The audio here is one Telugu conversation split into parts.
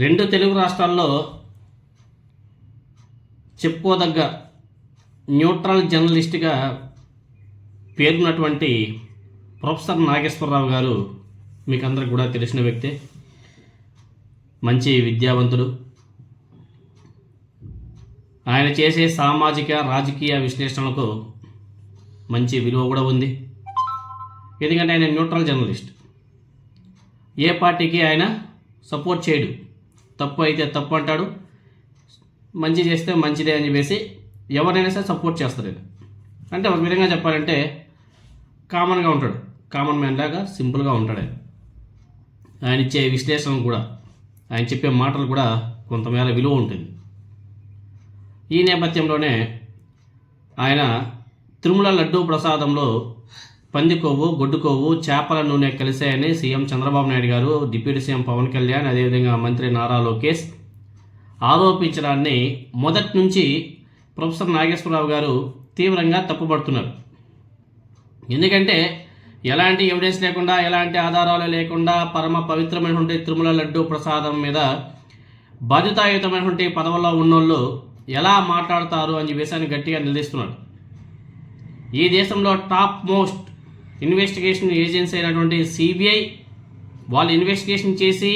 రెండు తెలుగు రాష్ట్రాల్లో చెప్పుకోదగ్గ న్యూట్రల్ జర్నలిస్ట్గా పేరున్నటువంటి ప్రొఫెసర్ నాగేశ్వరరావు గారు మీకు అందరికి కూడా తెలిసిన వ్యక్తే. మంచి విద్యావంతుడు. ఆయన చేసే సామాజిక రాజకీయ విశ్లేషణలకు మంచి విలువ కూడా ఉంది. ఎందుకంటే ఆయన న్యూట్రల్ జర్నలిస్ట్. ఏ పార్టీకి ఆయన సపోర్ట్ చేయడు. తప్పు అయితే తప్పు అంటాడు మంచి చేస్తే మంచిదే అని చెప్పేసి ఎవరైనా సరే సపోర్ట్ చేస్తారు అంటే ఒక విధంగా చెప్పాలంటే కామన్గా ఉంటాడు. కామన్ మ్యాన్ లాగా సింపుల్గా ఉంటాడు ఆయన. ఆయన ఇచ్చే విశ్లేషణ కూడా ఆయన చెప్పే మాటలు కూడా కొంతమేర విలువ ఉంటుంది. ఈ నేపథ్యంలోనే ఆయన తిరుమల లడ్డూ ప్రసాదంలో పంది కొవ్వు గొడ్డు కొవ్వు చేపల నూనె కలిశాయని సీఎం చంద్రబాబు నాయుడు గారు డిప్యూటీ సీఎం పవన్ కళ్యాణ్ అదేవిధంగా మంత్రి నారా లోకేష్ ఆరోపించడాన్ని మొదటి నుంచి ప్రొఫెసర్ నాగేశ్వరరావు గారు తీవ్రంగా తప్పుపడుతున్నారు ఎందుకంటే ఎలాంటి ఎవిడెన్స్ లేకుండా ఎలాంటి ఆధారాలు లేకుండా పరమ పవిత్రమైనటువంటి తిరుమల లడ్డూ ప్రసాదం మీద బాధ్యతాయుతమైనటువంటి పదవుల్లో ఉన్నోళ్ళు ఎలా మాట్లాడతారు అని చెప్పేసి ఆయన గట్టిగా నిలదీస్తున్నాడు ఈ దేశంలో టాప్ మోస్ట్ ఇన్వెస్టిగేషన్ ఏజెన్సీ అయినటువంటి సిబిఐ వాళ్ళు ఇన్వెస్టిగేషన్ చేసి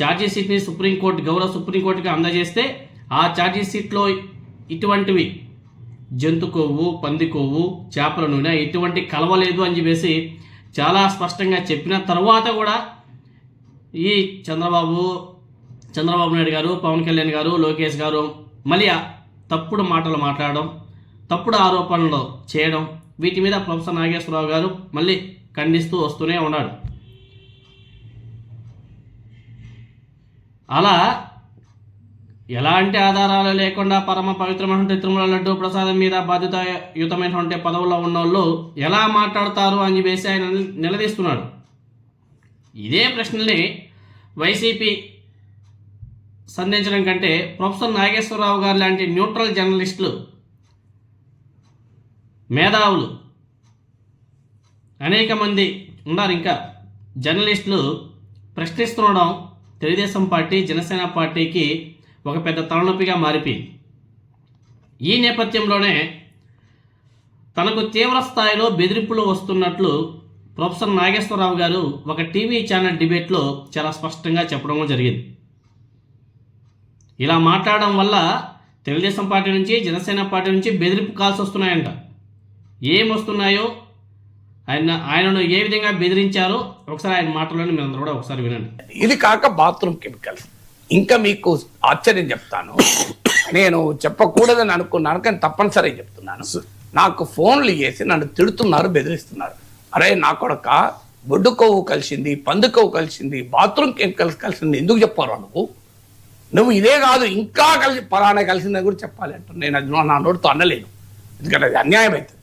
ఛార్జీషీట్ని సుప్రీంకోర్టు గౌరవ సుప్రీంకోర్టుకి అందజేస్తే ఆ ఛార్జీషీట్లో ఇటువంటివి జంతు కొవ్వు పంది కొవ్వు చేపల నూనె ఎటువంటి కలవలేదు అని చెప్పేసి చాలా స్పష్టంగా చెప్పిన తర్వాత కూడా ఈ చంద్రబాబు చంద్రబాబు నాయుడు గారు పవన్ కళ్యాణ్ గారు లోకేష్ గారు మళ్ళీ తప్పుడు మాటలు మాట్లాడడం తప్పుడు ఆరోపణలు చేయడం వీటి మీద ప్రొఫెసర్ నాగేశ్వరరావు గారు మళ్ళీ ఖండిస్తూ వస్తూనే ఉన్నాడు. అలా ఎలాంటి ఆధారాలు లేకుండా పరమ పవిత్రమైనటువంటి తిరుమల లడ్డు ప్రసాదం మీద బాధ్యతాయుతమైనటువంటి పదవుల్లో ఉన్న వాళ్ళు ఎలా మాట్లాడతారు అని చెప్పేసి ఆయన నిలదీస్తున్నాడు. ఇదే ప్రశ్నల్ని వైసీపీ సంధించడం కంటే ప్రొఫెసర్ నాగేశ్వరరావు గారు లాంటి న్యూట్రల్ జర్నలిస్టులు మేధావులు. అనేక మంది ఉన్నారు ఇంకా. జర్నలిస్టులు ప్రశ్నిస్తుండడం తెలుగుదేశం పార్టీ జనసేన పార్టీకి ఒక పెద్ద తలనొప్పిగా మారిపోయింది. ఈ నేపథ్యంలోనే తనకు తీవ్ర స్థాయిలో బెదిరింపులు వస్తున్నట్లు ప్రొఫెసర్ నాగేశ్వరరావు గారు ఒక టీవీ ఛానల్ డిబేట్లో చాలా స్పష్టంగా చెప్పడం జరిగింది. ఇలా మాట్లాడడం వల్ల తెలుగుదేశం పార్టీ నుంచి జనసేన పార్టీ నుంచి బెదిరింపు కాల్స్ వస్తున్నాయంట ఏం వస్తున్నాయో ఆయన ఆయనను ఏ విధంగా బెదిరించారో ఒకసారి ఆయన మాటలను మీరందరూ కూడా ఒకసారి వినండి. ఇది కాక బాత్రూమ్ కెమికల్స్. ఇంకా మీకు ఆశ్చర్యం చెప్తాను. నేను చెప్పకూడదని అనుకున్నాను కానీ తప్పనిసరి చెప్తున్నాను. నాకు ఫోన్లు చేసి నన్ను తిడుతున్నారు బెదిరిస్తున్నారు. అరే నా కొడక బొడ్డు కొవ్వు కలిసింది పందు కొవ్వు కలిసింది బాత్రూమ్ కెమికల్స్ కలిసింది. ఎందుకు చెప్పారు నువ్వు? నువ్వు ఇదే కాదు ఇంకా కలిసి పలానా కలిసిందని కూడా చెప్పాలి అంట నేను అది నా నోటితో అనలేను ఎందుకంటే అది అన్యాయం అవుతుంది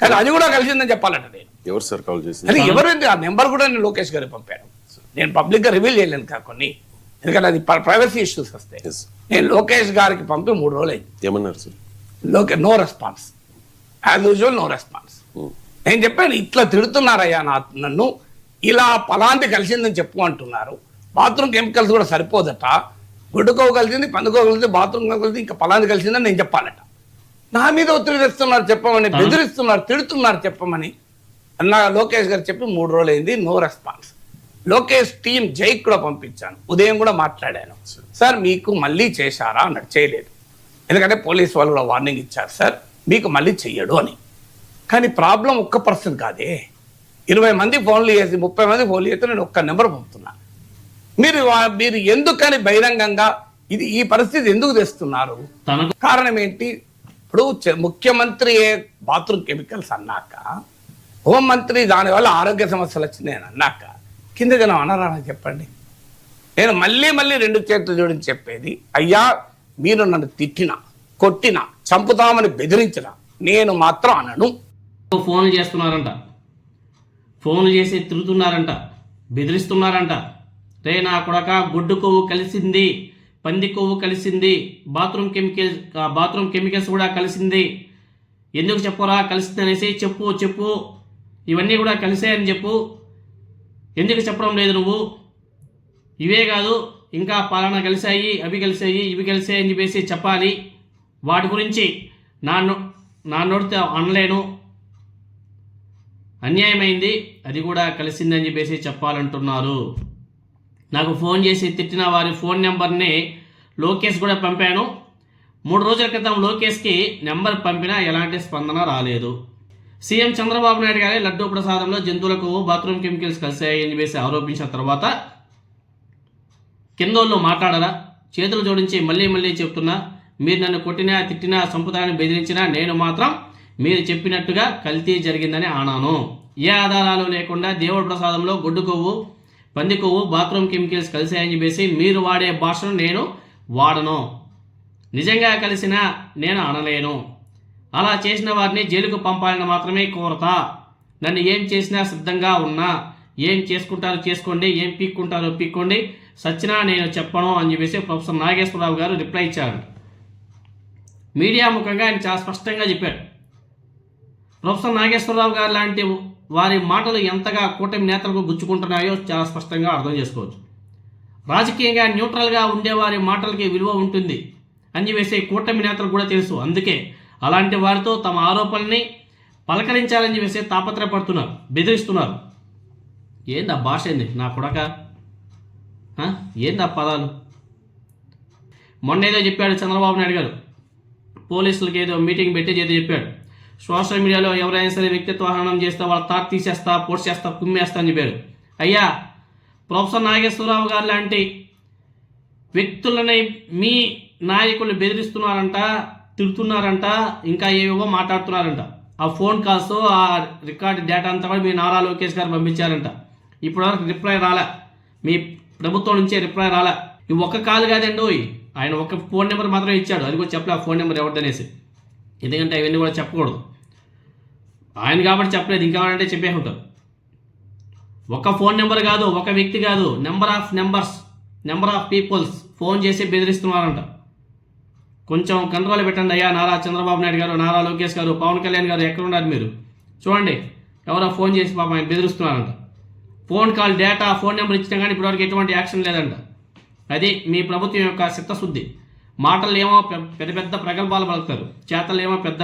కానీ అది కూడా కలిసిందని చెప్పాలంట నేను. ఎవరు సార్ కాల్ చేసింది? అది ఎవరైంది ఆ నెంబర్ కూడా నేను లోకేష్ గారికి పంపాను నేను పబ్లిక్గా రివీల్ చేయలేను కా కొన్ని. ఎందుకంటే అది ప్రైవసీ ఇష్యూస్ వస్తాయి. Yes. నేను లోకేష్ గారికి పంపి మూడు రోజులు అయింది ఏమన్నారు సార్? లోకే no response. As usual no response. నేను చెప్పాను ఇట్లా తిడుతున్నారయ్యా నా నన్ను. ఇలా పలాంటి కలిసిందని చెప్పు అంటున్నారు. బాత్రూమ్ కెమికల్స్ కూడా సరిపోదట. గుడ్డుకో కలిసింది పందుకో కలిసింది బాత్రూమ్ కలిసింది ఇంకా పలాంటి కలిసిందని నేను చెప్పాలట. నా మీద ఒత్తిడి తెస్తున్నారు చెప్పమని బెదిరిస్తున్నారు తిడుతున్నారు చెప్పమని అన్న లోకేష్ గారు చెప్పి మూడు రోజులు అయింది నో రెస్పాన్స్ లోకేష్ టీం జైక్ కూడా పంపించాను. ఉదయం కూడా మాట్లాడాను. సార్ మీకు మళ్ళీ చేశారా? అన్నట్టు చేయలేదు. ఎందుకంటే పోలీస్ వాళ్ళు కూడా వార్నింగ్ ఇచ్చారు. సార్ మీకు మళ్ళీ చెయ్యడు అని. కానీ ప్రాబ్లం ఒక్క పర్సన్ కాదే. ఇరవై మంది ఫోన్లు చేసి ముప్పై మంది ఫోన్లు చేస్తే నేను ఒక్క నెంబర్ పంపుతున్నా. మీరు మీరు ఎందుకని బహిరంగంగా ఇది ఈ పరిస్థితి ఎందుకు తెస్తున్నారు? కారణం ఏంటి? ఇప్పుడు ముఖ్యమంత్రి బాత్రూమ్ కెమికల్స్ అన్నాక హోంమంత్రి దానివల్ల ఆరోగ్య సమస్యలు వచ్చినాయి నేను అన్నాక కింద జనం అనరా నాకు చెప్పండి? నేను మళ్ళీ మళ్ళీ రెండు చేతులు జోడించి చెప్పేది అయ్యా మీరు నన్ను తిట్టిన కొట్టిన చంపుతామని బెదిరించిన నేను మాత్రం అనను. ఫోన్లు చేస్తున్నారంట. ఫోన్లు చేసి తిరుగుతున్నారంట బెదిరిస్తున్నారంట. రే నా కొడక గుడ్డు కొవ్వు కలిసింది. పంది కొవ్వు కలిసింది బాత్రూమ్ కెమికల్స్ బాత్రూమ్ కెమికల్స్ కూడా కలిసింది. ఎందుకు చెప్పరా? కలిసింది అనేసి చెప్పు చెప్పు. ఇవన్నీ కూడా కలిసాయని చెప్పు. ఎందుకు చెప్పడం లేదు నువ్వు? ఇవే కాదు ఇంకా పాలన కలిసాయి అవి కలిసాయి ఇవి కలిసాయి అని చెప్పేసి చెప్పాలి. వాటి గురించి నా నో- నా నోటితో అనలేను. అన్యాయమైంది అది కూడా కలిసిందని చెప్పేసి చెప్పాలంటున్నారు. నాకు ఫోన్ చేసి తిట్టిన వారి ఫోన్ నెంబర్ని లోకేష్ కూడా పంపాను. మూడు రోజుల క్రితం లోకేష్కి నెంబర్ పంపినా ఎలాంటి స్పందన రాలేదు. సీఎం చంద్రబాబు నాయుడు గారి లడ్డూ ప్రసాదంలో జంతువులకు బాత్రూమ్ కెమికల్స్ కలిశాయని చెప్పేసి ఆరోపించిన తర్వాత కిందోళ్ళు మాట్లాడరా చేతులు జోడించి మళ్ళీ మళ్ళీ చెప్తున్నా మీరు నన్ను కొట్టినా తిట్టినా సంపుతాన్ని బెదిరించినా నేను మాత్రం మీరు చెప్పినట్టుగా కల్తీ జరిగిందని ఆనాను ఏ ఆధారాలు లేకుండా దేవుడి ప్రసాదంలో గొడ్డు కొవ్వు పంది కొవ్వు బాత్రూమ్ కెమికల్స్ కలిసాయని చెప్పేసి మీరు వాడే భాషను నేను వాడను. నిజంగా కలిసిన నేను అనలేను. అలా చేసిన వారిని జైలుకు పంపాలని మాత్రమే కోరత. నన్ను ఏం చేసినా సిద్ధంగా ఉన్నా. ఏం చేసుకుంటారో చేసుకోండి ఏం పీక్కుంటారో పీక్కోండి. సచ్చినా నేను చెప్పను అని చెప్పేసి ప్రొఫెసర్ నాగేశ్వరరావు గారు రిప్లై ఇచ్చారు. మీడియా ముఖంగా ఆయన చాలా స్పష్టంగా చెప్పారు. ప్రొఫెసర్ నాగేశ్వరరావు గారు లాంటి వారి మాటలు ఎంతగా కూటమి నేతలకు గుచ్చుకుంటున్నాయో చాలా స్పష్టంగా అర్థం చేసుకోవచ్చు. రాజకీయంగా న్యూట్రల్గా ఉండేవారి మాటలకి విలువ ఉంటుంది. అని వేసే కూటమి నేతలు కూడా తెలుసు. అందుకే అలాంటి వారితో తమ ఆరోపణల్ని పలకరించాలని చెప్పేసి తాపత్రయపడుతున్నారు బెదిరిస్తున్నారు. ఏందా భాష ఏంది? నా కొడక? ఏందా పదాలు? మొన్న ఏదో చెప్పాడు చంద్రబాబు నాయుడు గారు పోలీసులకి ఏదో మీటింగ్ పెట్టేది ఏదో చెప్పాడు. సోషల్ మీడియాలో ఎవరైనా సరే వ్యక్తిత్వ హననం చేస్తే వాళ్ళ తాట తీసేస్తా పోస్ట్ చేస్తా కుమ్మేస్తా అని చెప్పారు. అయ్యా ప్రొఫెసర్ నాగేశ్వరరావు గారు లాంటి వ్యక్తులని మీ నాయకులు బెదిరిస్తున్నారంట తిడుతున్నారంట ఇంకా ఏవేవో మాట్లాడుతున్నారంట. ఆ ఫోన్ కాల్స్ ఆ రికార్డ్ డేటా అంతా కూడా మీ నారా లోకేష్ గారు పంపించారంట. ఇప్పటివరకు రిప్లై రాలే. మీ ప్రభుత్వం నుంచే రిప్లై రాలే. ఇవి ఒక్క కాల్ కాదండి ఓయ్. ఆయన ఒక ఫోన్ నెంబర్ మాత్రమే ఇచ్చాడు. అది కూడా చెప్పలే ఆ ఫోన్ నెంబర్ ఎవరిదనేసి. ఎందుకంటే అవన్నీ కూడా చెప్పకూడదు. ఆయన కాబట్టి చెప్పలేదు ఇంకా అంటే చెప్పే ఉంటారు. ఒక ఫోన్ నెంబర్ కాదు ఒక వ్యక్తి కాదు number of numbers number of peoples phone చేసి బెదిరిస్తున్నారంట. కొంచెం కంట్రోల్ పెట్టండి అయ్యా నారా చంద్రబాబు నాయుడు గారు నారా లోకేష్ గారు పవన్ కళ్యాణ్ గారు ఎక్కడ ఉన్నారు మీరు? చూడండి ఎవరో ఫోన్ చేసి పాప ఆయన బెదిరిస్తున్నారంట. Phone call data phone number ఇచ్చినా కానీ ఇప్పటివరకు ఎటువంటి యాక్షన్ లేదంట. అది మీ ప్రభుత్వం యొక్క చిత్తశుద్ధి మాటలు ఏమో పెద్ద పెద్ద ప్రగల్భాలు పలుకుతారు. చేతలు ఏమో పెద్ద